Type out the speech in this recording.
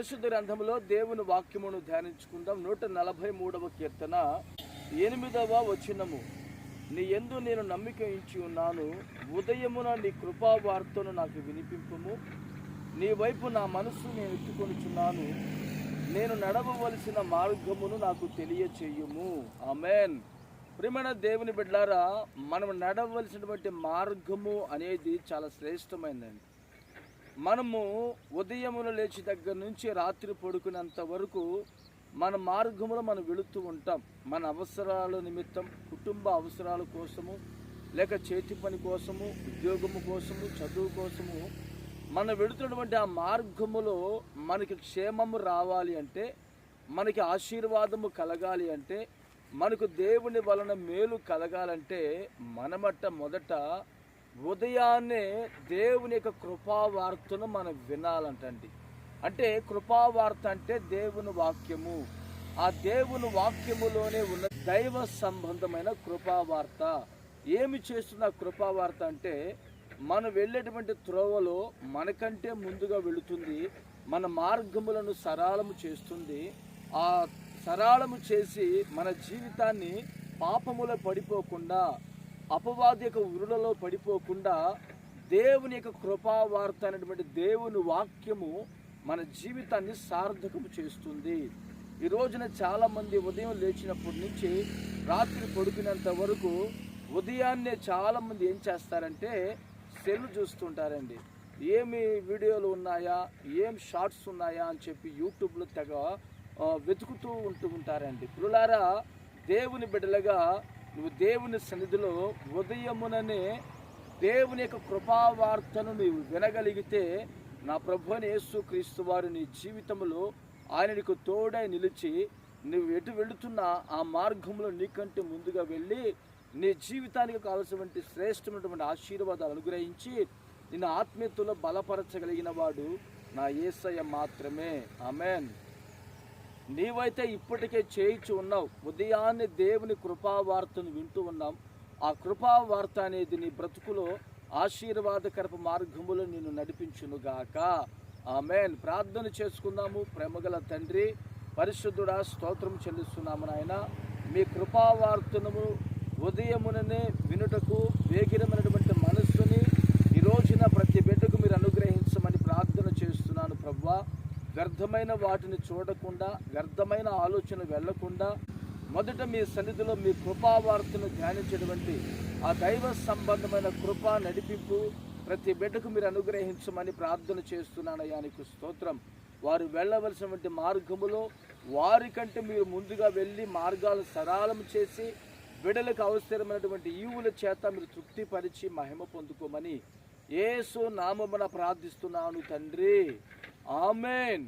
పరిశుద్ధ గ్రంథంలో దేవుని వాక్యమును ధ్యానించుకుందాం. నూట నలభై మూడవ కీర్తన. ఎనిమిదవ వచనము. నీ ఎందు నేను నమ్మిక ఇచ్చి ఉన్నాను. ఉదయమున నీ కృపా వార్తను నాకు వినిపింపుము. నీ వైపు నా మనస్సు నేను ఎత్తుకొనిచున్నాను. నేను నడవవలసిన మార్గమును నాకు తెలియచేయుము. ఆమెన్. ప్రియమైన దేవుని బిడ్డారా మనం నడవలసినటువంటి మార్గము అనేది చాలా శ్రేష్టమైనదండి మనము ఉదయమున లేచి దగ్గర నుంచి రాత్రి పడుకునేంత వరకు మన మార్గములో మనం వెళుతూ ఉంటాం. మన అవసరాల నిమిత్తం కుటుంబ అవసరాల కోసము లేక చేతి పని కోసము ఉద్యోగము కోసము చదువు కోసము మనం వెళుతున్నటువంటి ఆ మార్గములో మనకి క్షేమము రావాలి అంటే మనకి ఆశీర్వాదము కలగాలి అంటే మనకు దేవుని వలన మేలు కలగాలంటే మనమట్ట మొదట ఉదయాన్నే దేవుని యొక్క కృపావార్తను మనం వినాలంటండి. అంటే కృపావార్త అంటే దేవుని వాక్యము. ఆ దేవుని వాక్యములోనే ఉన్న దైవ సంబంధమైన కృపావార్త. ఏమి చేస్తున్న కృపావార్త అంటే మనం వెళ్ళేటువంటి త్రోవలో మనకంటే ముందుగా వెళుతుంది మన మార్గములను సరళము చేస్తుంది. ఆ సరళము చేసి మన జీవితాన్ని పాపములో పడిపోకుండా అపవాది యొక్క ఉరులలో పడిపోకుండా దేవుని యొక్క కృపావార్త అనేటువంటి దేవుని వాక్యము మన జీవితాన్ని సార్థకము చేస్తుంది. ఈ రోజున చాలామంది ఉదయం లేచినప్పటి నుంచి రాత్రి పడుకునేంత వరకు ఉదయాన్నే చాలామంది ఏం చేస్తారంటే సెల్ చూస్తుంటారండి. ఏమి వీడియోలు ఉన్నాయా? ఏం షార్ట్స్ ఉన్నాయా? అని చెప్పి యూట్యూబ్లో తెగ వెతుకుతూ ఉంటూ ఉంటారండి. పిల్లారా దేవుని బిడ్డలుగా నువ్వు దేవుని సన్నిధిలో ఉదయముననే దేవుని యొక్క కృపావార్తను నీవు వినగలిగితే నా ప్రభుని యేసు క్రీస్తు వారు నీ జీవితంలో ఆయనకు తోడై నిలిచి నువ్వు ఎటు వెళుతున్నా ఆ మార్గంలో నీకంటే ముందుగా వెళ్ళి నీ జీవితానికి కావలసినటువంటి శ్రేష్టమైనటువంటి ఆశీర్వాదాలు అనుగ్రహించి నిన్న ఆత్మీయతలో బలపరచగలిగిన వాడు నా యేసయ్య మాత్రమే. ఆమెన్. నీవైతే ఇప్పటికే చేయించి ఉన్నావు. ఉదయాన్నే దేవుని కృపావార్తను వింటూ ఉన్నాం. ఆ కృపావార్త అనేది నీ బ్రతుకులో ఆశీర్వాదకరపు మార్గములో నిన్ను నడిపించునుగాక. ఆమెన్. ప్రార్థన చేసుకుందాము. ప్రేమగల తండ్రి పరిశుద్ధుడా స్తోత్రం చెల్లిస్తున్నాము నాయన. మీ కృపావార్తను ఉదయముననే వినుటకు వేగిరమైనటువంటి మనస్సుని ఈ రోజున ప్రతి బిడ్డకు మీరు అనుగ్రహించమని ప్రార్థన చేస్తున్నాను ప్రవ్వా వ్యర్థమైన వాటిని చూడకుండా వ్యర్థమైన ఆలోచన వెళ్ళకుండా మొదట మీ సన్నిధిలో మీ కృపావార్తను ధ్యానించినటువంటి ఆ దైవ సంబంధమైన కృప నడిపింపు ప్రతి బిడ్డకు మీరు అనుగ్రహించమని ప్రార్థన చేస్తున్నానయ్యా నీకు స్తోత్రం. వారు వెళ్ళవలసినటువంటి మార్గములో వారికంటే మీరు ముందుగా వెళ్ళి మార్గాలు సరళం చేసి బిడలకు అవసరమైనటువంటి ఈవుల చేత మీరు తృప్తిపరిచి మహిమ పొందుకోమని ఏసు నామమున ప్రార్థిస్తున్నాను తండ్రి. ఆమెన్